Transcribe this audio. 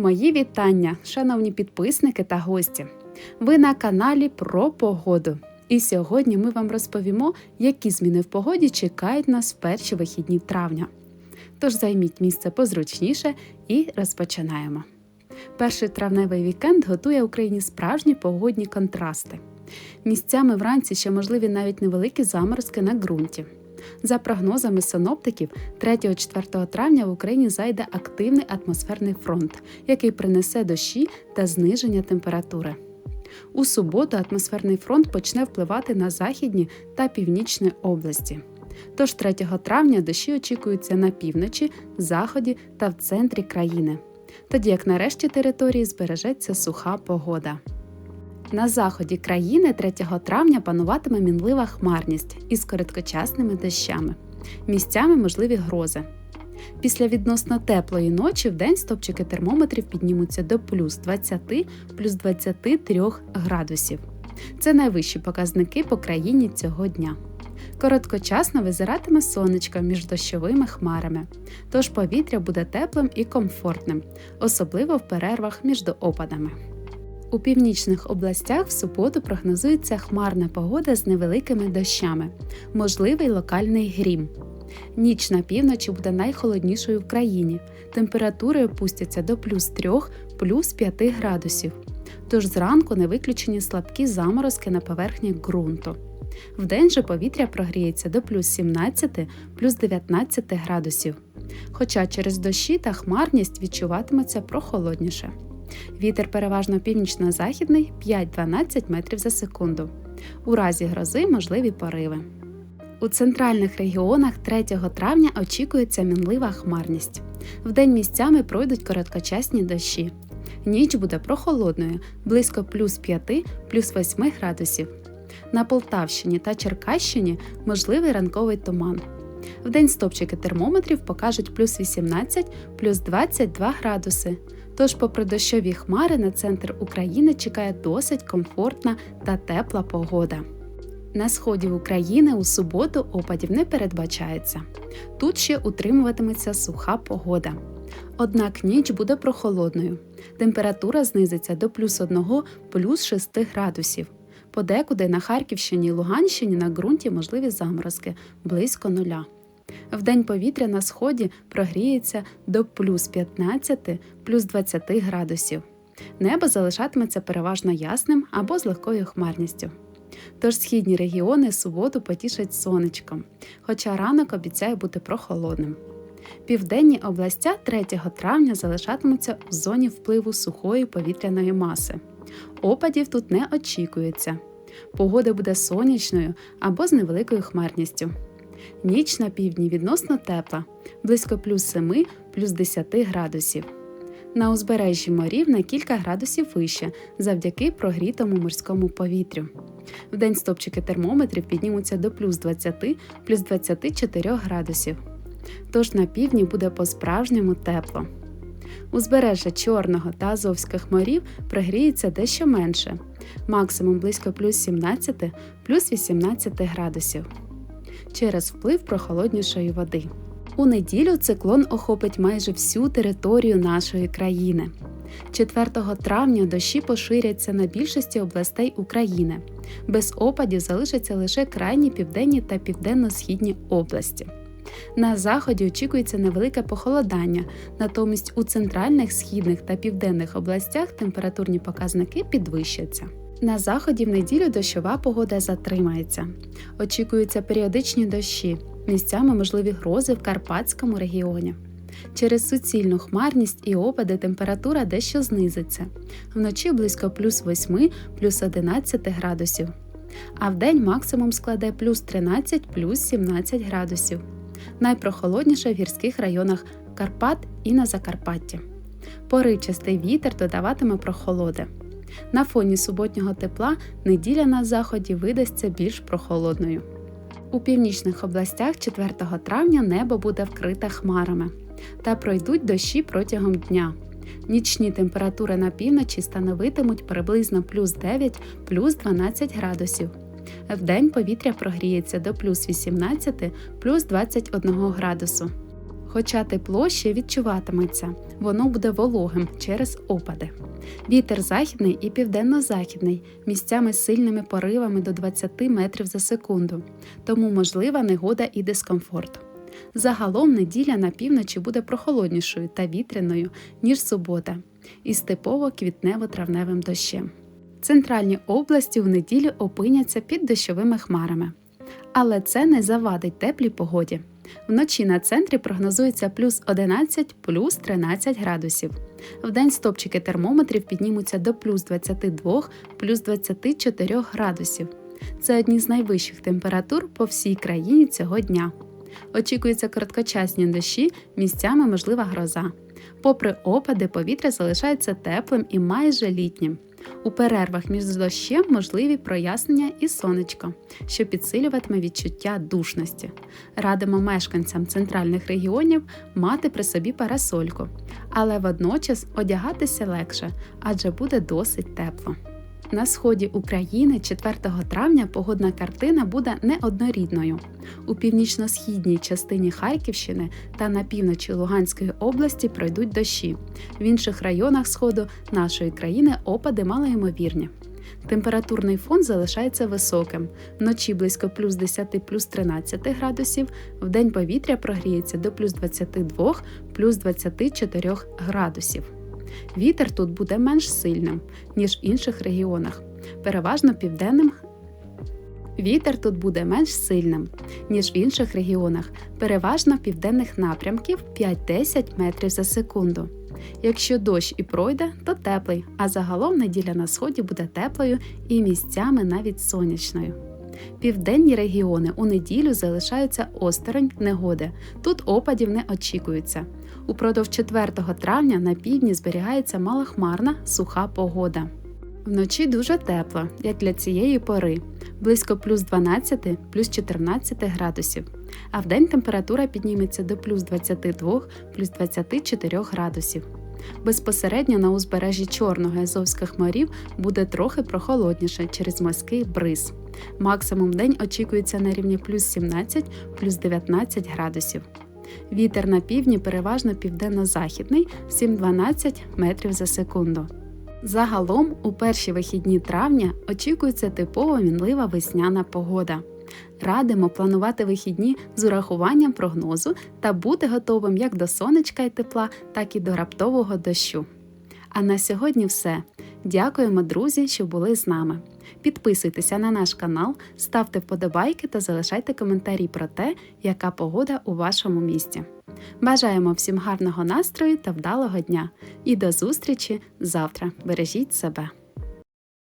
Мої вітання, шановні підписники та гості. Ви на каналі про погоду. І сьогодні ми вам розповімо, які зміни в погоді чекають нас в перші вихідні травня. Тож займіть місце позручніше і розпочинаємо. Перший травневий вікенд готує Україні справжні погодні контрасти. Місцями вранці ще можливі навіть невеликі заморозки на ґрунті. За прогнозами синоптиків, 3-4 травня в Україні зайде активний атмосферний фронт, який принесе дощі та зниження температури. У суботу атмосферний фронт почне впливати на західні та північні області. Тож 3 травня дощі очікуються на півночі, заході та в центрі країни, тоді як нарешті території збережеться суха погода. На заході країни 3 травня пануватиме мінлива хмарність із короткочасними дощами. Місцями можливі грози. Після відносно теплої ночі в день стопчики термометрів піднімуться до плюс 20 плюс 23 градусів. Це найвищі показники по країні цього дня. Короткочасно визиратиме сонечко між дощовими хмарами, тож повітря буде теплим і комфортним, особливо в перервах між опадами. У північних областях в суботу прогнозується хмарна погода з невеликими дощами, можливий локальний грім. Ніч на півночі буде найхолоднішою в країні. Температури опустяться до плюс 3 плюс 5 градусів. Тож зранку не виключені слабкі заморозки на поверхні ґрунту. Вдень же повітря прогріється до плюс 17 плюс 19 градусів. Хоча через дощі та хмарність відчуватиметься прохолодніше. Вітер переважно північно-західний 5-12 метрів за секунду. У разі грози можливі пориви. У центральних регіонах 3 травня очікується мінлива хмарність. Вдень місцями пройдуть короткочасні дощі. Ніч буде прохолодною близько плюс 5 плюс 8 градусів. На Полтавщині та Черкащині можливий ранковий туман. Вдень стопчики термометрів покажуть плюс 18 плюс 22 градуси. Тож, попри дощові хмари, на центр України чекає досить комфортна та тепла погода. На сході України у суботу опадів не передбачається. Тут ще утримуватиметься суха погода. Однак ніч буде прохолодною. Температура знизиться до плюс 1 плюс 6 градусів. Подекуди на Харківщині і Луганщині на ґрунті можливі заморозки близько нуля. Вдень повітря на сході прогріється до плюс 15 плюс 20 градусів. Небо залишатиметься переважно ясним або з легкою хмарністю. Тож східні регіони суботу потішать сонечком, хоча ранок обіцяє бути прохолодним. Південні областя 3 травня залишатимуться у зоні впливу сухої повітряної маси. Опадів тут не очікується. Погода буде сонячною або з невеликою хмарністю. Ніч на півдні відносно тепла, близько плюс 7 плюс 10 градусів. На узбережжі морів на кілька градусів вище завдяки прогрітому морському повітрю. Вдень стопчики термометрів піднімуться до плюс 20 плюс 24 градусів. Тож на півдні буде по-справжньому тепло. Узбережжя Чорного та Азовських морів прогріється дещо менше, максимум близько плюс 17 плюс 18 градусів через вплив прохолоднішої води. У неділю циклон охопить майже всю територію нашої країни. 4 травня дощі поширяться на більшості областей України. Без опадів залишаться лише крайні південні та південно-східні області. На заході очікується невелике похолодання, натомість у центральних, східних та південних областях температурні показники підвищаться. На заході в неділю дощова погода затримається. Очікуються періодичні дощі, місцями можливі грози в Карпатському регіоні. Через суцільну хмарність і опади температура дещо знизиться, вночі близько плюс 8 плюс 11 градусів, а вдень максимум складе плюс 13 плюс 17 градусів. Найпрохолодніше в гірських районах Карпат і на Закарпатті. Поривчастий вітер додаватиме прохолоди. На фоні суботнього тепла неділя на заході видасться більш прохолодною. У північних областях 4 травня небо буде вкрите хмарами та пройдуть дощі протягом дня. Нічні температури на півночі становитимуть приблизно плюс 9 плюс 12 градусів. Вдень повітря прогріється до плюс 18 плюс 21 градусу. Хоча тепло ще відчуватиметься, воно буде вологим через опади. Вітер західний і південно-західний, місцями з сильними поривами до 20 метрів за секунду, тому можлива негода і дискомфорт. Загалом неділя на півночі буде прохолоднішою та вітряною, ніж субота, із типово квітнево-травневим дощем. Центральні області в неділю опиняться під дощовими хмарами. Але це не завадить теплій погоді. Вночі на центрі прогнозується плюс 11, плюс 13 градусів. Вдень стопчики термометрів піднімуться до плюс 22, плюс 24 градусів. Це одні з найвищих температур по всій країні цього дня. Очікуються короткочасні дощі, місцями можлива гроза. Попри опади, повітря залишається теплим і майже літнім. У перервах між дощем можливі прояснення і сонечко, що підсилюватиме відчуття душності. Радимо мешканцям центральних регіонів мати при собі парасольку, але водночас одягатися легше, адже буде досить тепло. На сході України 4 травня погодна картина буде неоднорідною. У північно-східній частині Харківщини та на півночі Луганської області пройдуть дощі. В інших районах сходу нашої країни опади малоймовірні. Температурний фон залишається високим. Вночі близько плюс 10 плюс 13 градусів, вдень повітря прогріється до плюс 22 плюс 24 градусів. Вітер тут буде менш сильним, ніж в інших регіонах, переважно південним. Вітер тут буде менш сильним, ніж в інших регіонах, переважно південних напрямків 5-10 метрів за секунду. Якщо дощ і пройде, то теплий, а загалом неділя на сході буде теплою і місцями навіть сонячною. Південні регіони у неділю залишаються осторонь негоди. Тут опадів не очікується. Упродовж 4 травня на півдні зберігається малохмарна суха погода. Вночі дуже тепло, як для цієї пори, близько плюс 12, плюс 14 градусів, а вдень температура підніметься до плюс 22, плюс 24 градусів. Безпосередньо на узбережжі Чорного і Азовських морів буде трохи прохолодніше через морський бриз. Максимум день очікується на рівні плюс 17, плюс 19 градусів. Вітер на півдні переважно південно-західний 7-12 метрів за секунду. Загалом у перші вихідні травня очікується типово мінлива весняна погода. Радимо планувати вихідні з урахуванням прогнозу та бути готовим як до сонечка і тепла, так і до раптового дощу. А на сьогодні все. Дякуємо, друзі, що були з нами. Підписуйтеся на наш канал, ставте вподобайки та залишайте коментарі про те, яка погода у вашому місті. Бажаємо всім гарного настрою та вдалого дня і до зустрічі завтра. Бережіть себе!